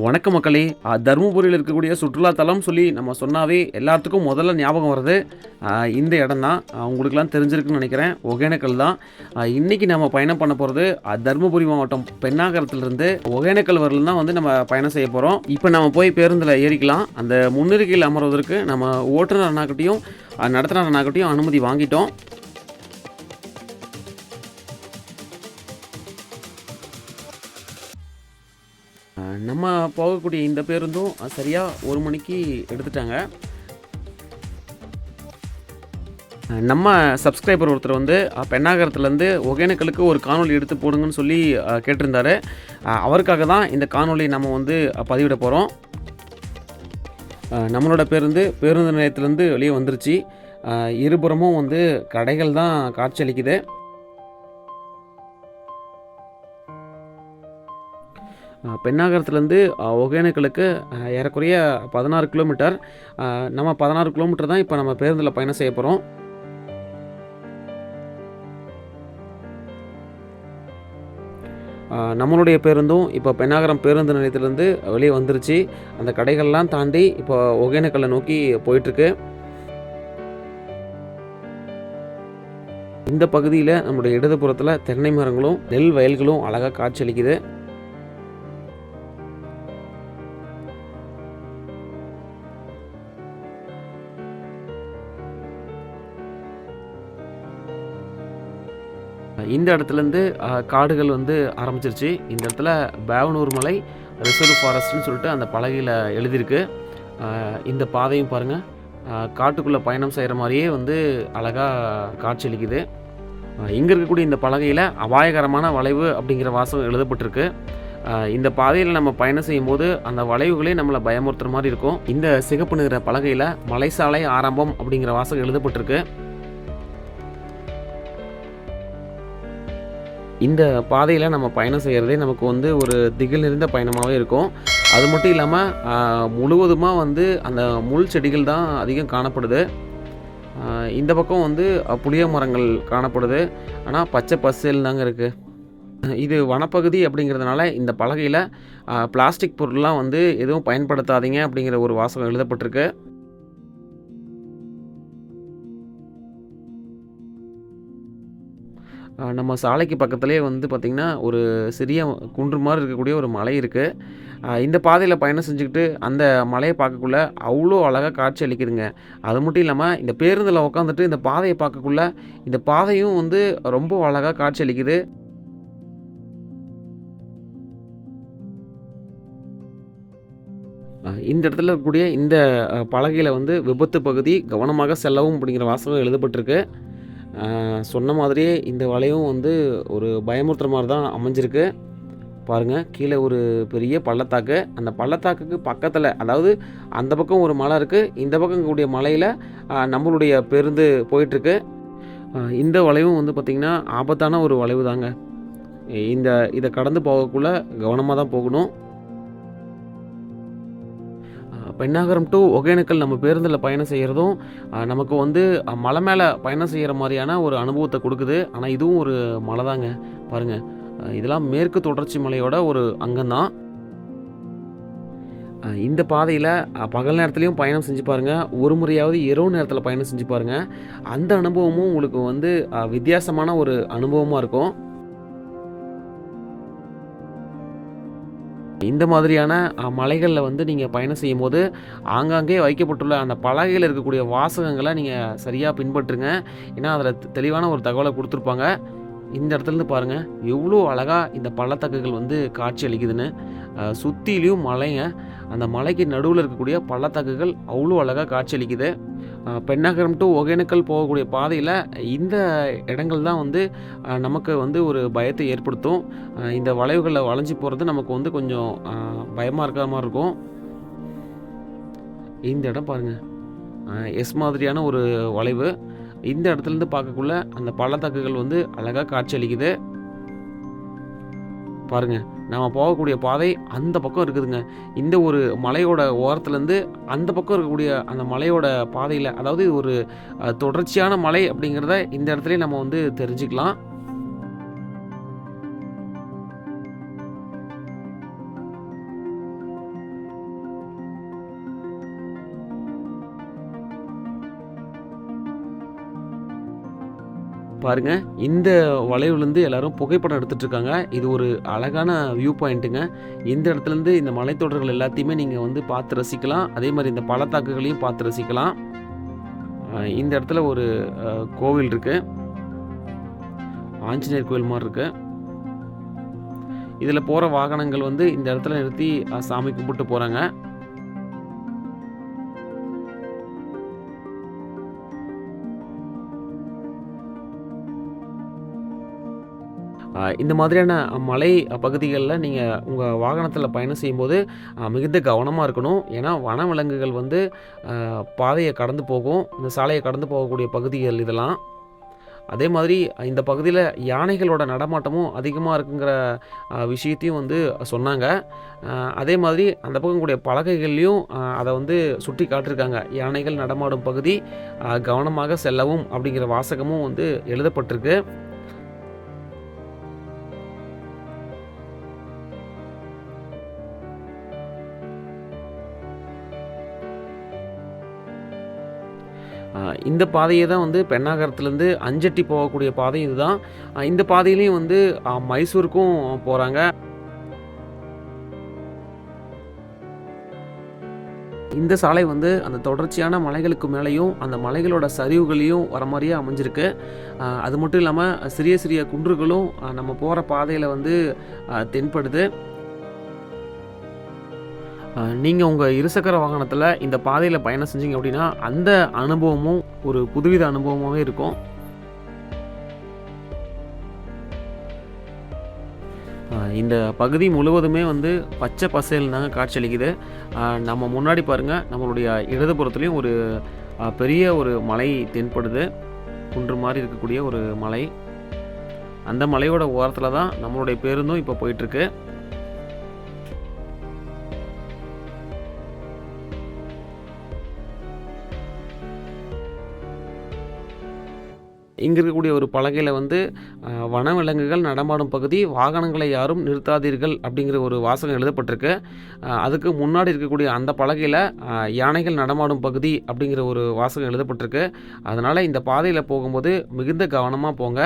வணக்க மக்களே தருமபுரியில் இருக்கக்கூடிய சுற்றுலாத்தலம் சொல்லி நம்ம சொன்னாவே எல்லாத்துக்கும் முதல்ல ஞாபகம் வருது இந்த இடம் தான் உங்களுக்குலாம் தெரிஞ்சிருக்குன்னு நினைக்கிறேன். ஒகேனக்கல் தான். இன்றைக்கி நம்ம பயணம் பண்ண போகிறது தருமபுரி மாவட்டம் பெண்ணாகரத்துலேருந்து ஒகேனக்கல் வரலும் தான் வந்து நம்ம பயணம் செய்ய போகிறோம் இப்போ நம்ம போய் பேருந்தில் ஏறிக்கலாம். அந்த முன்னிருக்கையில் அமர்வதற்கு நம்ம ஓட்டுநர் அண்ணாக்கிட்டையும் நடத்துனர் அண்ணாக்கிட்டையும் அனுமதி வாங்கிட்டோம். போகக்கூடிய இந்த பேருந்தும் சரியாக ஒரு மணிக்கு எடுத்துட்டாங்க. நம்ம சப்ஸ்கிரைபர் ஒருத்தர் வந்து பெண்ணாகரத்துலேருந்து ஒகேனக்கலுக்கு ஒரு காணொலி எடுத்து போடுங்கன்னு சொல்லி கேட்டிருந்தார். கேட்டிருந்தாரு அவருக்காக தான் இந்த காணொலி நம்ம வந்து பதிவிட போகிறோம் நம்மளோட பேருந்து பேருந்து நிலையத்துலேருந்து வெளியே வந்துருச்சு. இருபுறமும் வந்து கடைகள் தான் காட்சியளிக்குது பெண்ணாகரத்துலேருந்து ஒகேனக்கலுக்கு ஏறக்குறைய பதினாறு கிலோமீட்டர். நம்ம பதினாறு கிலோமீட்டர் தான் இப்போ நம்ம பேருந்தில் பயணம் செய்ய போகிறோம் நம்மளுடைய பேருந்தும் இப்போ பெண்ணாகரம் பேருந்து நிலையத்திலேருந்து வெளியே வந்துருச்சு. அந்த கடைகள்லாம் தாண்டி இப்போ ஒகேனக்கல்லை நோக்கி போயிட்டுருக்கு. இந்த பகுதியில் நம்மளுடைய இடதுபுறத்தில் தென்னை மரங்களும் நெல் வயல்களும் அழகாக காட்சியளிக்குது இந்த இடத்துலேருந்து காடுகள் வந்து ஆரம்பிச்சிருச்சு. இந்த இடத்துல பேவனூர் மலை ரிசர்வ் ஃபாரஸ்ட்னு சொல்லிட்டு அந்த பலகையில் எழுதியிருக்கு. இந்த பாதையும் பாருங்கள் காட்டுக்குள்ளே பயணம் செய்கிற மாதிரியே வந்து அழகாக காட்சியளிக்குது. இங்கே இருக்கக்கூடிய இந்த பலகையில் அபாயகரமான வளைவு அப்படிங்கிற வாசகம் எழுதப்பட்டிருக்கு. இந்த பாதையில் நம்ம பயணம் செய்யும்போது அந்த வளைவுகளே நம்மளை பயமுறுத்துற மாதிரி இருக்கும். இந்த சிகப்பு நிற பலகையில் மலைசாலை ஆரம்பம் அப்படிங்கிற வாசகம் எழுதப்பட்டிருக்கு. இந்த பாதையில் நம்ம பயணம் செய்கிறதே நமக்கு வந்து ஒரு திகில் நிறைந்த பயணமாகவே இருக்கும். அது மட்டும் இல்லாமல் முழுவதுமாக வந்து அந்த முள் செடிகள் தான் அதிகம் காணப்படுது. இந்த பக்கம் வந்து புளிய மரங்கள் காணப்படுது. ஆனால் பச்சை பசேல் தாங்க இருக்குது இது வனப்பகுதி அப்படிங்கிறதுனால இந்த பலகையில் பிளாஸ்டிக் பொருள்லாம் வந்து எதுவும் பயன்படுத்தாதீங்க அப்படிங்கிற ஒரு வாசகம் எழுதப்பட்டிருக்கு. நம்ம சாலைக்கு பக்கத்துலேயே வந்து பார்த்திங்கன்னா ஒரு சிறிய குன்று மாதிரி இருக்கக்கூடிய ஒரு மலை இருக்குது இந்த பாதையில் பயணம் செஞ்சுக்கிட்டு அந்த மலையை பார்க்கக்குள்ள அவ்வளோ அழகாக காட்சி அளிக்குதுங்க. அது மட்டும் இல்லாமல் இந்த பேருந்தில் உட்காந்துட்டு இந்த பாதையை பார்க்கக்குள்ள இந்த பாதையும் வந்து ரொம்ப அழகாக காட்சி அளிக்குது. இந்த இடத்துல இருக்கக்கூடிய இந்த பலகையில் வந்து விபத்து பகுதி கவனமாக செல்லவும் அப்படிங்கிற வாசகம் எழுதப்பட்டிருக்கு. சொன்ன மாதிரியே இந்த வளைவும் வந்து ஒரு பயமுறுத்துற மாதிரி தான் அமைஞ்சிருக்கு. பாருங்கள் கீழே ஒரு பெரிய பள்ளத்தாக்கு. அந்த பள்ளத்தாக்குக்கு பக்கத்தில் அதாவது அந்த பக்கம் ஒரு மலை இருக்குது இந்த பக்கம் கூடிய மலையில் நம்மளுடைய பேருந்து போயிட்டுருக்கு. இந்த வளைவும் வந்து பார்த்திங்கன்னா ஆபத்தான ஒரு வளைவு தாங்க இந்த இதை கடந்து போகக்குள்ளே கவனமாக தான் போகணும். பெண்ணாகரம் டு ஒகேனக்கல் நம்ம பேருந்தில் பயணம் செய்கிறதும் நமக்கு வந்து மலை மேலே பயணம் செய்கிற மாதிரியான ஒரு அனுபவத்தை கொடுக்குது. ஆனால் இதுவும் ஒரு மலை தாங்க பாருங்கள் இதெல்லாம் மேற்கு தொடர்ச்சி மலையோட ஒரு அங்கம்தான். இந்த பாதையில் பகல் நேரத்துலையும் பயணம் செஞ்சு பாருங்கள் ஒரு முறையாவது இரவு நேரத்தில் பயணம் செஞ்சு பாருங்கள் அந்த அனுபவமும் உங்களுக்கு வந்து வித்தியாசமான ஒரு அனுபவமாக இருக்கும். இந்த மாதிரியான மலைகளில் வந்து நீங்கள் பயணம் செய்யும்போது ஆங்காங்கே வைக்கப்பட்டுள்ள அந்த பலகையில் இருக்கக்கூடிய வாசகங்களை நீங்கள் சரியாக பின்பற்றுங்க. ஏன்னா அதில் தெளிவான ஒரு தகவலை கொடுத்துருப்பாங்க. இந்த இடத்துலேருந்து பாருங்கள் எவ்வளோ அழகாக இந்த பள்ளத்தக்குகள் வந்து காட்சி அளிக்குதுன்னு. சுற்றிலையும் மலைங்க. அந்த மலைக்கு நடுவில் இருக்கக்கூடிய பள்ளத்தாக்குகள் அவ்வளோ அழகாக காட்சி அளிக்குது. பெண்ணகரம் டு ஒகேனக்கல் போகக்கூடிய பாதையில் இந்த இடங்கள் தான் வந்து நமக்கு வந்து ஒரு பயத்தை ஏற்படுத்தும். இந்த வளைவுகளில் வளைஞ்சு போகிறது நமக்கு வந்து கொஞ்சம் பயமாக இருக்கிற மாதிரி இருக்கும். இந்த இடம் பாருங்கள் எஸ் மாதிரியான ஒரு வளைவு. இந்த இடத்துலேருந்து பார்க்கக்குள்ள அந்த பள்ளத்தாக்குகள் வந்து அழகாக காட்சி பாருங்கள் நம்ம போகக்கூடிய பாதை அந்த பக்கம் இருக்குதுங்க. இந்த ஒரு மலையோட ஓரத்துலேருந்து அந்த பக்கம் இருக்கக்கூடிய அந்த மலையோட பாதையில் அதாவது ஒரு தொடர்ச்சியான மலை அப்படிங்கிறத இந்த இடத்துல நம்ம வந்து தெரிஞ்சுக்கலாம். பாருங்க இந்த வளைவுலேருந்து எல்லாரும் புகைப்படம் எடுத்துட்டு இருக்காங்க இது ஒரு அழகான வியூ பாயிண்ட்டுங்க இந்த இடத்துலேருந்து இந்த மலைத்தொடர்கள் எல்லாத்தையுமே நீங்கள் வந்து பார்த்து ரசிக்கலாம். அதே மாதிரி இந்த பள்ளத்தாக்குகளையும் பார்த்து ரசிக்கலாம். இந்த இடத்துல ஒரு கோவில் இருக்கு. ஆஞ்சநேயர் கோவில் மாதிரி இருக்கு. இதில் போகிற வாகனங்கள் வந்து இந்த இடத்துல நிறுத்தி சாமி கும்பிட்டு போகிறாங்க இந்த மாதிரியான மலை பகுதிகளில் நீங்கள் உங்கள் வாகனத்தில் பயணம் செய்யும்போது மிகுந்த கவனமாக இருக்கணும். ஏன்னா வனவிலங்குகள் வந்து பாதையை கடந்து போகும். இந்த சாலையை கடந்து போகக்கூடிய பகுதிகள் இதெல்லாம். அதே மாதிரி இந்த பகுதியில் யானைகளோட நடமாட்டமும் அதிகமாக இருக்குங்கிற விஷயத்தையும் வந்து சொன்னாங்க. அதே மாதிரி அந்த பக்கம் கூடிய பலகைகள்லையும் அதை வந்து சுட்டி காட்டிருக்காங்க. யானைகள் நடமாடும் பகுதி கவனமாக செல்லவும் அப்படிங்கிற வாசகமும் வந்து எழுதப்பட்டிருக்கு. இந்த பாதையை தான் வந்து பெண்ணாகரத்துலேருந்து அஞ்சட்டி போகக்கூடிய பாதை இதுதான். இந்த பாதையிலையும் வந்து மைசூருக்கும் போகிறாங்க இந்த சாலை வந்து அந்த தொடர்ச்சியான மலைகளுக்கு மேலேயும் அந்த மலைகளோட சரிவுகளையும் வர மாதிரியே அமைஞ்சிருக்கு. அது மட்டும் இல்லாமல் சிறிய சிறிய குன்றுகளும் நம்ம போகிற பாதையில் வந்து தென்படுது. நீங்கள் உங்கள் இருசக்கர வாகனத்தில் இந்த பாதையில் பயணம் செஞ்சீங்க அப்படின்னா அந்த அனுபவமும் ஒரு புதுவித அனுபவமாகவே இருக்கும். இந்த பகுதி முழுவதுமே வந்து பச்சை பசையில் தாங்க காட்சியளிக்குது நம்ம முன்னாடி பாருங்கள் நம்மளுடைய இடதுபுறத்துலேயும் ஒரு பெரிய ஒரு மலை தென்படுது. குன்று மாதிரி இருக்கக்கூடிய ஒரு மலை. அந்த மலையோட ஓரத்தில் தான் நம்மளுடைய பேருந்தும் இப்போ போயிட்டுருக்கு இங்கே இருக்கக்கூடிய ஒரு பலகையில் வந்து வனவிலங்குகள் நடமாடும் பகுதி வாகனங்களை யாரும் நிறுத்தாதீர்கள் அப்படிங்கிற ஒரு வாசகம் எழுதப்பட்டிருக்கு. அதுக்கு முன்னாடி இருக்கக்கூடிய அந்த பலகையில் யானைகள் நடமாடும் பகுதி அப்படிங்கிற ஒரு வாசகம் எழுதப்பட்டிருக்கு. அதனால் இந்த பாதையில் போகும்போது மிகுந்த கவனமாக போங்க.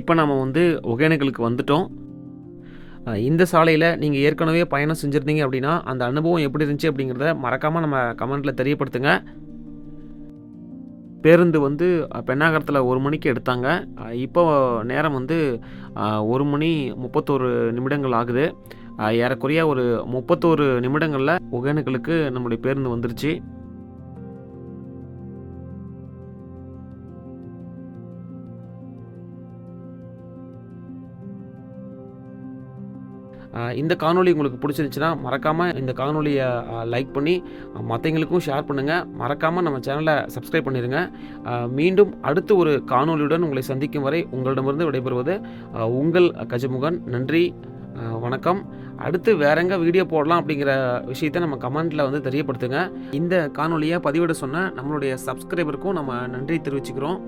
இப்போ நம்ம வந்து ஒகேனக்கலுக்கு வந்துட்டோம். இந்த சாலையில் நீங்கள் ஏற்கனவே பயணம் செஞ்சுருந்தீங்க அப்படின்னா அந்த அனுபவம் எப்படி இருந்துச்சு அப்படிங்கிறத மறக்காமல் நம்ம கமெண்ட்டில் தெரியப்படுத்துங்க. பேருந்து வந்து பெண்ணாகரத்தில் ஒரு மணிக்கு எடுத்தாங்க. இப்போ நேரம் வந்து ஒரு மணி முப்பத்தோரு நிமிடங்கள் ஆகுது. ஏறக்குறைய ஒரு முப்பத்தோரு நிமிடங்களில் ஒகேனக்கலுக்கு நம்முடைய பேருந்து வந்துருச்சு. இந்த காணொலி உங்களுக்கு பிடிச்சிருந்துச்சுன்னா மறக்காமல் இந்த காணொலியை லைக் பண்ணி மற்றவங்களுக்கும் ஷேர் பண்ணுங்கள் மறக்காமல் நம்ம சேனலை சப்ஸ்கிரைப் பண்ணிடுங்க மீண்டும் அடுத்து ஒரு காணொளியுடன் உங்களை சந்திக்கும் வரை உங்களிடமிருந்து விடைபெறுவது உங்கள் கஜமுகன். நன்றி வணக்கம். அடுத்து வேறெங்க வீடியோ போடலாம் அப்படிங்கிற விஷயத்தை நம்ம கமெண்ட்டில் வந்து தெரியப்படுத்துங்க. இந்த காணொலியை பதிவிட சொன்ன நம்மளுடைய சப்ஸ்கிரைபருக்கும் நம்ம நன்றி தெரிவிச்சுக்கிறோம்.